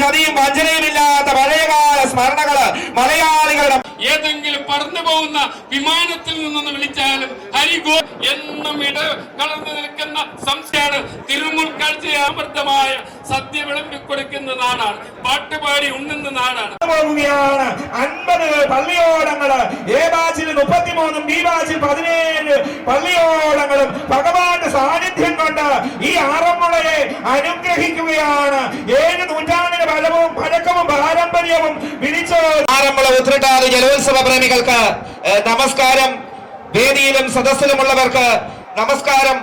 ചതിയും വഞ്ചനയും ഇല്ലാത്ത പഴയകാല സ്മരണകൾ മലയാളികളുടെ ഏതെങ്കിലും പറന്നു പോകുന്ന വിമാനത്തിൽ നിന്നൊന്ന് വിളിച്ചാലും ഹരിഗോ എന്നും ഇട കളർന്നു നിൽക്കുന്ന സംശയാണ് തിരുമുൽക്കാഴ്ചയെ അമൃതമായ സദ്യ വിളമ്പി കൊടുക്കുന്ന നാടാണ് പാട്ടുപാടി ഉണ്ണുന്ന നാടാണ് അൻപത് പള്ളിയോടങ്ങൾ. എ ബാച്ചിൽ മുപ്പത്തിമൂന്നും ബി ബാച്ചിൽ പതിനേഴ് പള്ളിയോടങ്ങളും ഭഗവാന്റെ സാന്നിധ്യം കൊണ്ട് ഈ ആറന്മുളയെ അനുഗ്രഹിക്കുകയാണ്. ഏഴ് നൂറ്റാണ്ടിന് ഫലവും പഴക്കവും പാരമ്പര്യവും വിളിച്ചു ആറന്മുള ഉത്രട്ടാതി ജലോത്സവ പ്രേമികൾക്ക് നമസ്കാരം. വേദിയിലും സദസ്സിലുമുള്ളവർക്ക് നമസ്കാരം.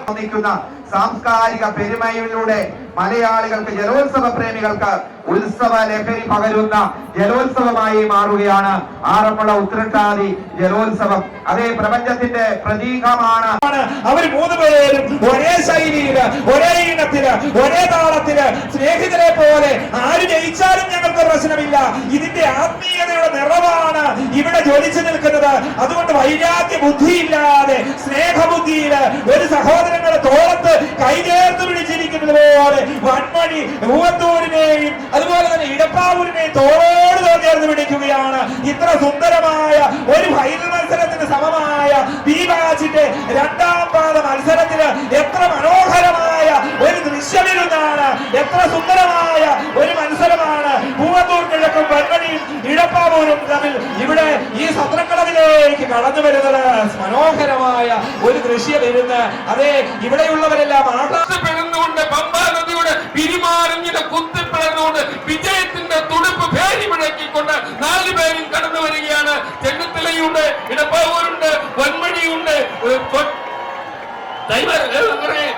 സാംസ്കാരിക പെരുമയിലൂടെ മലയാളികൾക്ക് ജലോത്സവ പ്രേമികൾക്ക് ഉത്സവ ലഹരി പകരുന്ന ജലോത്സവമായി മാറുകയാണ് ആറന്മുള ഉത്രട്ടാതി ജലോത്സവം. അതേ പ്രപഞ്ചത്തിന്റെ പ്രതീകമാണ്. അവർ മൂന്ന് പേരും ഒരേ ശൈലിയിൽ ഒരേ ഇനത്തിൽ ഒരേ താളത്തിൽ സ്നേഹിതരെ പോലെ ആര് ജയിച്ചാലും ഞങ്ങൾക്ക് പ്രശ്നമില്ല. ഇതിന്റെ ആത്മീയതയുടെ നിറവാണ് ഇവിടെ ജ്വലിച്ചു നിൽക്കുന്നത്. അതുകൊണ്ട് വൈരാഗ്യ ബുദ്ധിയില്ലാതെ സ്നേഹബുദ്ധിയിൽ ഒരു സഹോദരങ്ങളെ തോളത്ത് കൈചേർത്ത് പിടിച്ചിരിക്കുന്നത് പോലെ വൺമണി മൂവത്തൂരിനെയും അതുപോലെ തന്നെ ഇടപ്പാവൂരിനെയും തോളോട് ചേർന്ന് പിടിക്കുകയാണ്. ഇത്ര സുന്ദരമായ ഒരു ഫൈനൽ എത്ര സുന്ദരമായ ഒരു മത്സരമാണ്. പൂവത്തൂർ കിഴക്കും പെൺമണിയും ഇടപ്പാവൂരും തമ്മിൽ ഇവിടെ ഈ സത്രക്കളവിലേക്ക് കടന്നു വരുന്നത്. മനോഹരമായ ഒരു ദൃശ്യമിരുന്ന് അതെ ഇവിടെയുള്ളവരെല്ലാം ആട്ടുകൊണ്ട് പമ്പാ നദിയുടെ പിരിമാറിഞ്ഞിട്ട് കുത്തിപ്പിളർന്നുകൊണ്ട് വിജയത്തിന്റെ തുടുപ്പ് പേരി മുഴക്കിക്കൊണ്ട് നാല് പേരും കടന്നു വരികയാണ്. ചെന്നിത്തലയുണ്ട് ഇടപ്പാവൂരുണ്ട് വൻമണിയുണ്ട് ദൈവ- ഏഹ്,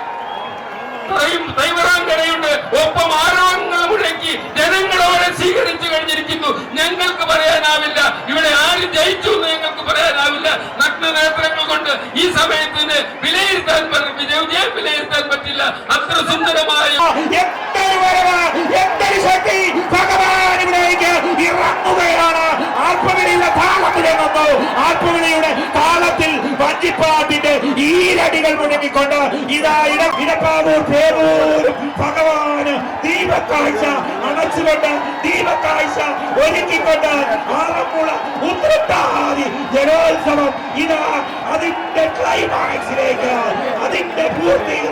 ഒപ്പം ആരോഗ്യങ്ങൾ മുഴക്കി ജനങ്ങളോടെ സ്വീകരിച്ചു കഴിഞ്ഞിരിക്കുന്നു. ഞങ്ങൾക്ക് പറയാനാവില്ല. ഇവിടെ ആര് ജയിച്ചു എന്ന് ഞങ്ങൾക്ക് പറയാനാവില്ല. നഗ്ന നേത്രങ്ങൾ കൊണ്ട് ഈ സമയത്തിന് വിലയിരുത്താൻ വിജയ വിലയിരുത്താൻ പറ്റില്ല. അത്ര സുന്ദരമായ ഇറങ്ങുകയാണ്. ആത്മവിളിയുടെ താളത്തിൽ വഞ്ചിപ്പാട്ടിന്റെ ഈരടികൾ മുഴങ്ങിക്കൊണ്ട് ഇതാ ഇട ഇടപ്പാവൂർ പേരൂർ. ഭഗവാന് ദീപക്കാഴ്ച അണച്ചുകൊണ്ട് ദീപക്കാഴ്ച ഒരുക്കിക്കൊണ്ട് ആറന്മുള ഉത്രട്ടാതി ജലോത്സവം ഇതാ അതിന്റെ ക്ലൈമാക്സിലേക്ക് അതിന്റെ പൂർത്തീകരണത്തിലേക്ക്